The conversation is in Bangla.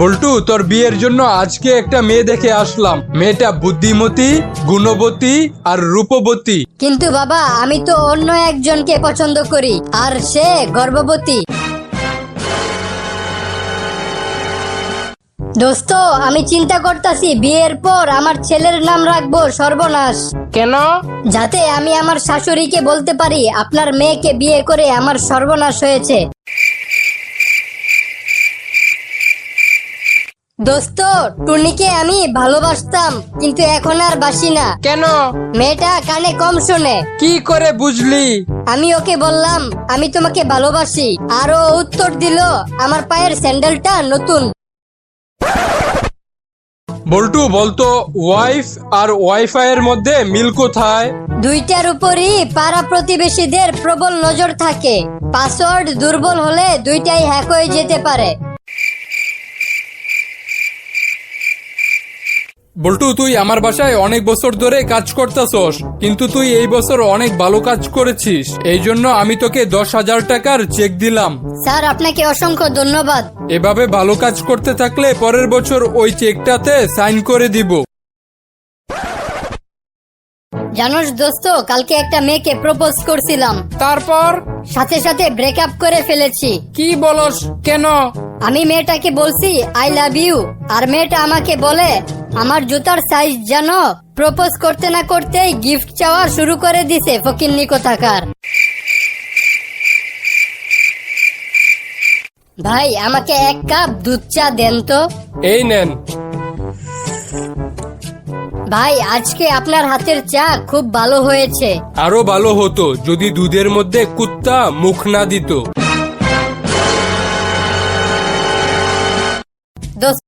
বল্টু তোর বিয়ের জন্য আজকে একটা মেয়ে দেখে আসলাম। মেয়েটা বুদ্ধিমতী গুণবতী আর রূপবতী। কিন্তু বাবা আমি তো অন্য একজনকে পছন্দ করি আর সে গর্ভবতী। দোস্ত আমি চিন্তা করতাছি বিয়ের পর আমার ছেলের নাম রাখব সর্বনাশ। কেন? যাতে আমি আমার শাশুড়িকে বলতে পারি আপনার মেয়েকে বিয়ে করে আমার সর্বনাশ হয়েছে। দোস্ত টুনিকে আমি ভালোবাসতাম কিন্তু এখন আর বাসি না। কেন? মেয়েটা কানে কম শোনে। কি করে বুঝলি? আমি ওকে বললাম আমি তোমাকে ভালোবাসি। আর ও উত্তর দিল আমার পায়ের স্যান্ডেলটা নতুন। বল্টু বলতো ওয়াইফ আর ওয়াইফাই এর মধ্যে মিল কোথায়? দুইটার উপরই পাড়া প্রতিবেশীদের প্রবল নজর থাকে। পাসওয়ার্ড দুর্বল হলে দুইটাই হ্যাক হয়ে যেতে পারে। বল্টু তুই আমার বাসায় অনেক বছর ধরে কাজ করতেছস কিন্তু তুই এই বছর অনেক ভালো কাজ করেছিস। এই জন্য আমি তোকে দশ হাজার টাকার চেক দিলাম। স্যার আপনাকে অসংখ্য ধন্যবাদ। এভাবে ভালো কাজ করতে থাকলে পরের বছর ওই চেকটাতে সাইন করে দিব। জানোস দোস্ত কালকে একটা মেয়েকে প্রপোজ করছিলাম। তারপর? সাথে সাথে ব্রেকআপ করে ফেলেছি। কি বলস? কেন? আমি মেয়েটাকে বলছি আই লাভ ইউ আর মেয়েটা আমাকে বলে আমার জুতার সাইজ জানো প্রপোজ করতে না করতেই গিফট চাওয়া শুরু করে দিছে ফকিন্নি কোথাকার। ভাই আমাকে এক কাপ দুধ চা দেন তো। এই নেন। ভাই আজকে আপনার হাতের চা খুব ভালো হয়েছে। আরও ভালো হতো যদি দুধের মধ্যে কুত্তা মুখ না দিত। দোস্ত